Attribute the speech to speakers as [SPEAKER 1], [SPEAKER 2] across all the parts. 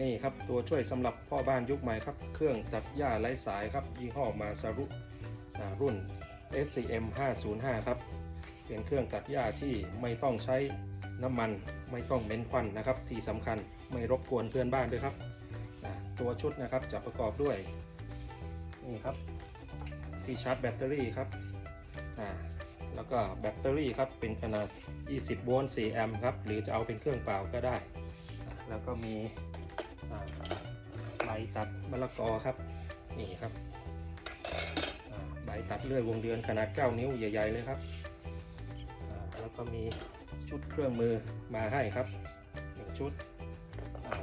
[SPEAKER 1] นี่ครับตัวช่วยสำหรับพ่อบ้านยุคใหม่ครับ เครื่องตัดหญ้าไร้สายครับ ยี่ห้อมาซารุรุ่น SCM 505ครับ เป็นเครื่องตัดหญ้าที่ไม่ต้องใช้น้ำมัน ไม่ต้องเม้นควันนะครับ ที่สำคัญไม่รบกวนเพื่อนบ้านด้วยครับ ตัวชุดนะครับจะประกอบด้วย นี่ครับ ที่ชาร์จแบตเตอรี่ครับ แล้วก็แบตเตอรี่ครับเป็นขนาด 20 โวลต์ 4 แอมป์ครับ หรือจะเอาเป็นเครื่องเปล่าก็ได้ แล้วก็มี ตัดมะละกอครับ นี่ครับใบตัดเลื่อยวงเดือนขนาด 9 นิ้วใหญ่ ๆ เลยครับ แล้วก็มีชุดเครื่องมือมาให้ครับหนึ่งชุด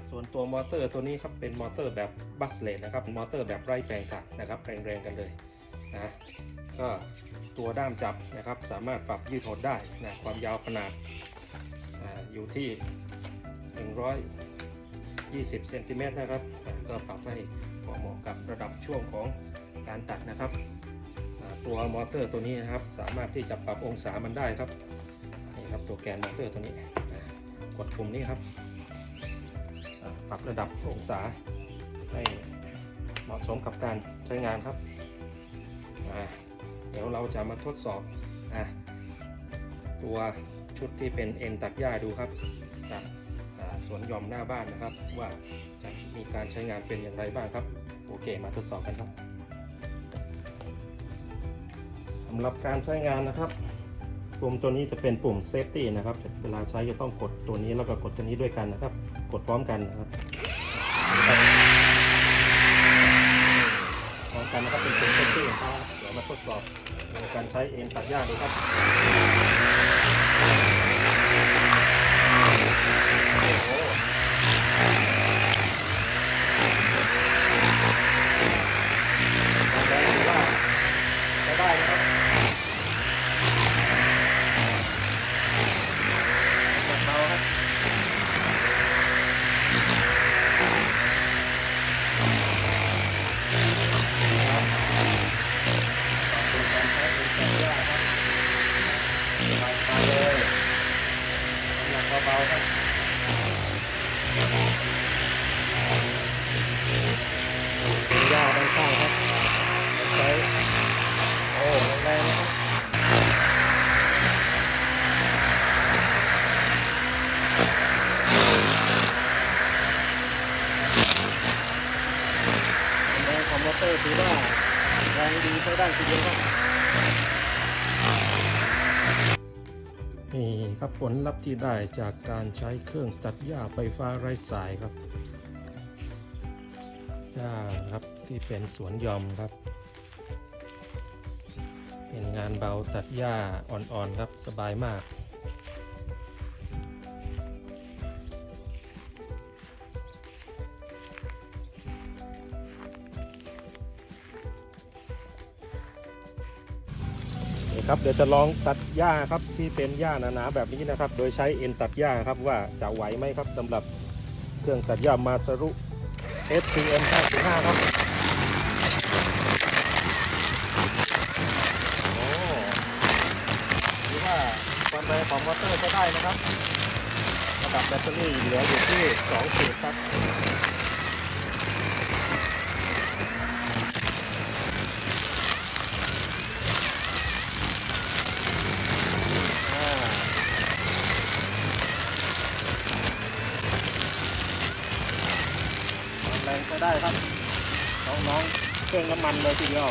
[SPEAKER 1] ส่วนตัวมอเตอร์ตัวนี้ครับเป็นมอเตอร์แบบบัสเลตนะครับ มอเตอร์แบบไร้แปลงถ่านะครับแรงๆกันเลยนะก็ตัวด้ามจับนะครับสามารถปรับยืดหดได้นะความยาวขนาดออยู่ที่ 20เซนติเมตรนะครับ ก็ปรับให้พอเหมาะกับระดับช่วงของการตัดนะครับ ตัวมอเตอร์ตัวนี้นะครับ สามารถที่จะปรับองศามันได้ครับนี่ครับตัวแกนมอเตอร์ตัวนี้กดปุ่มนี้ครับ ปรับระดับองศาให้เหมาะสมกับการใช้งานครับเดี๋ยวเราจะมาทดสอบอตัวชุดที่เป็นเอ็นตัดหญ้าดูครับ สวนหย่อมหน้าบ้านนะครับ ว่าจะมีการใช้งานเป็นอย่างไรบ้างครับ โอเคมาทดสอบกันครับสำหรับการใช้งานนะครับ ปุ่มตัวนี้จะเป็นปุ่มเซฟตี้นะครับ เวลาใช้จะต้องกดตัวนี้แล้วก็กดตัวนี้ด้วยกันนะครับ กดพร้อมกันนะครับพร้อมกันนะครับเป็นปุ่มเซฟตี้นะครับเดี๋ยวมาทดสอบในการใช้เอ็นตัดหญ้าดูครับ ทำได้ถือว่าใช้ได้นะครับกดเบาครับเป็นการใช้เป็นแกนยากครับสบายๆเลยน้ำหนักเบาๆครับเป็นหญ้าด้านข้างครับ ใช้โอ้แรงๆนะครับแรงของ มอเตอร์ถือว่าแรงดีใช้ได้ทีเดียวครับนี่ครับผลลัพธ์ที่ได้จากการใช้เครื่องตัดหญ้าไฟฟ้าไร้สายครับหญ้าครับที่เป็นสวนยอมครับ เป็นงานเบาตัดหญ้าอ่อนๆครับสบายมาก ครับเดี๋ยวจะลองตัดหญ้าครับที่เป็นหญ้าหนาๆแบบนี้นะครับ โดยใช้เอ็นตัดหญ้าครับว่าจะไหวไหมครับสำหรับเครื่องตัดหญ้ามาสรุ SCM 55ครับโอ้ถือว่าความแรงของมอเตอร์ก็ได้นะครับระดับแบตเตอรี่เหลืออยู่ที่2ขีดครับอ่าความแรงก็ ได้ครับน้องๆเครื่องน้ำมันเลยทีเดียว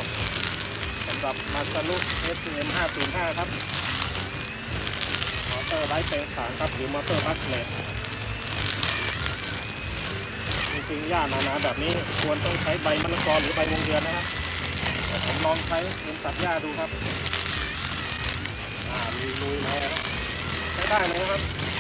[SPEAKER 1] สำหรับมาซารุ SCM 505ครับมอเตอร์ไร้แปลงฐานครับหรือมอเตอร์บัสเลตจริงๆหญ้าหนาๆแบบนี้ควรต้องใช้ใบมะละกอหรือใบวงเดือนนะครับแต่ผมลองใช้เงินตัดหญ้าดูครับอ่าลุยๆเลยครับใช้ได้เลยครับ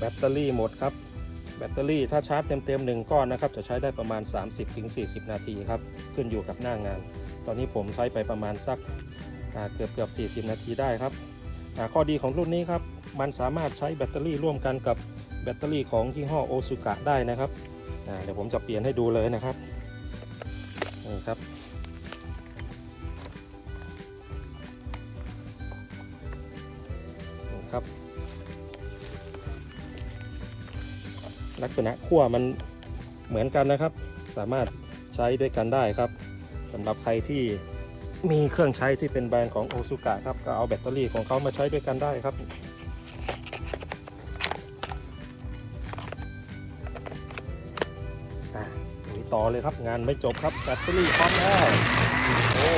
[SPEAKER 1] แบตเตอรี่หมดครับ แบตเตอรี่ถ้าชาร์จเต็มๆหนึ่งก้อนนะครับ จะใช้ได้ประมาณ 30-40 นาทีครับ ขึ้นอยู่กับหน้างาน ตอนนี้ผมใช้ไปประมาณสักเกือบเกือบ40 นาทีได้ครับข้อดีของรุ่นนี้ครับมันสามารถใช้แบตเตอรี่ร่วมกันกับแบตเตอรี่ของยี่ห้อโอซูกะได้นะครับเดี๋ยวผมจะเปลี่ยนให้ดูเลยนะครับนี่ครับครับ ลักษณะขั้วมันเหมือนกันนะครับ สามารถใช้ด้วยกันได้ครับสำหรับใครที่มีเครื่องใช้ที่เป็นแบรนด์ของโอซูกะครับก็เอาแบตเตอรี่ของเขามาใช้ด้วยกันได้ครับอะมีต่อเลยครับงานไม่จบครับแบตเตอรี่พร้อมแล้วโอ้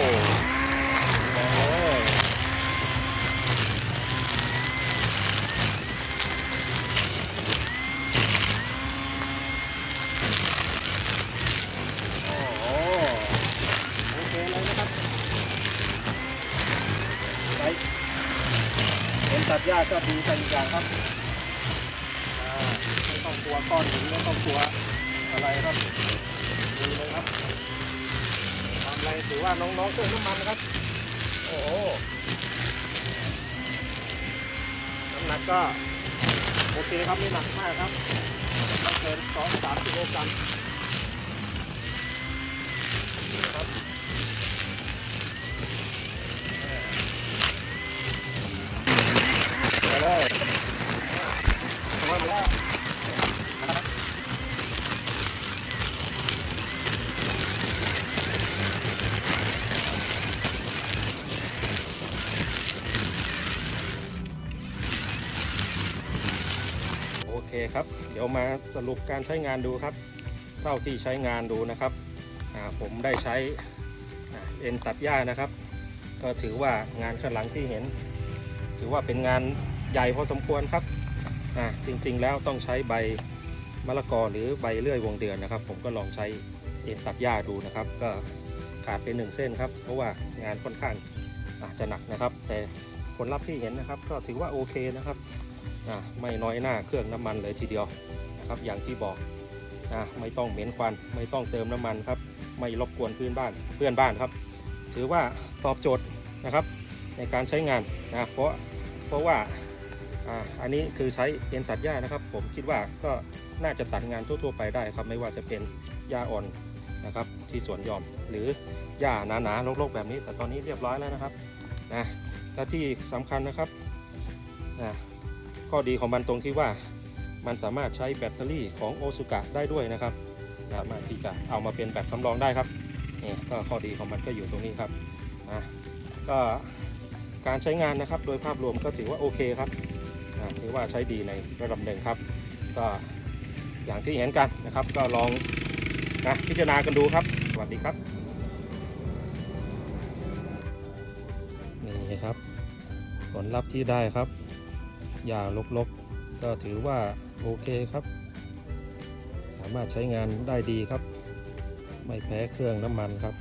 [SPEAKER 1] ก็ดีกันอีกอย่างครับไม่ต้องกลัวก้อนหินไม่ต้องกลัวอะไรครับดีเลยครับทำอะไรถือว่าน้องๆเติมน้ำมันนะครับ โอ้โหน้ำหนักก็โอเคครับไม่หนักมากครับไม่เกินสองสามกิโลกรัม คครับ เดี๋ยวมาสรุปการใช้งานดูครับ เท่าที่ใช้งานดูนะครับผมได้ใช้เอ็นตัดหญ้านะครับ ก็ถือว่างานข้างหลังที่เห็น ถือว่าเป็นงานใหญ่พอสมควรครับจริงๆแล้วต้องใช้ใบมะละกอหรือใบเลื่อยวงเดือนนะครับ ผมก็ลองใช้เอ็นตัดหญ้าดูนะครับ ก็ขาดเป็นหนึ่งเส้นครับ เพราะว่างานค่อนข้างอาจจะหนักนะครับ แต่ผลลัพธ์ที่เห็นนะครับ ก็ถือว่าโอเคนะครับ อ่าไม่น้อยหน้าเครื่องน้ำมันเลยทีเดียวนะครับ อย่างที่บอกอ่าไม่ต้องเหม็นควัน ไม่ต้องเติมน้ำมันครับ ไม่รบกวนพื้นบ้านเพื่อนบ้านครับ ถือว่าตอบโจทย์นะครับในการใช้งานนะเพราะเพราะว่าอ่าอันนี้คือใช้เอ็นตัดหญ้านะครับ ผมคิดว่าก็น่าจะตัดงานทั่วๆไปได้ครับ ไม่ว่าจะเป็นหญ้าอ่อนนะครับ ที่สวนหย่อมหรือหญ้าหนาๆรกๆแบบนี้ แต่ตอนนี้เรียบร้อยแล้วนะครับนะและที่สำคัญนะครับนะ ข้อดีของมันตรงที่ว่ามันสามารถใช้แบตเตอรี่ของโอซุกะได้ด้วยนะครับสามารถที่จะเอามาเป็นแบตสำรองได้ครับนี่ก็ข้อดีของมันก็อยู่ตรงนี้ครับนะก็การใช้งานนะครับโดยภาพรวมก็ถือว่าโอเคครับอ่าถือว่าใช้ดีในระดับหนึ่งครับ ก็อย่างที่เห็นกันนะครับ ก็ลองนะพิจารณากันดูครับ สวัสดีครับนี่ครับ ผลลัพธ์ที่ได้ครับ ย่าลกๆ ก็ถือว่าโอเคครับ สามารถใช้งานได้ดีครับ ไม่แพ้เครื่องน้ำมันครับ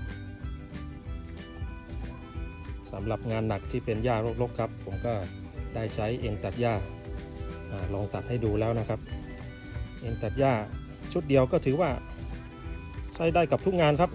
[SPEAKER 1] สำหรับงานหนักที่เป็นหญ้ารกๆครับ ผมก็ได้ใช้เองตัดหญ้าอาลองตัดให้ดูแล้วนะครับ เองตัดหญ้าชุดเดียวก็ถือว่าใช้ได้กับทุกงานครับ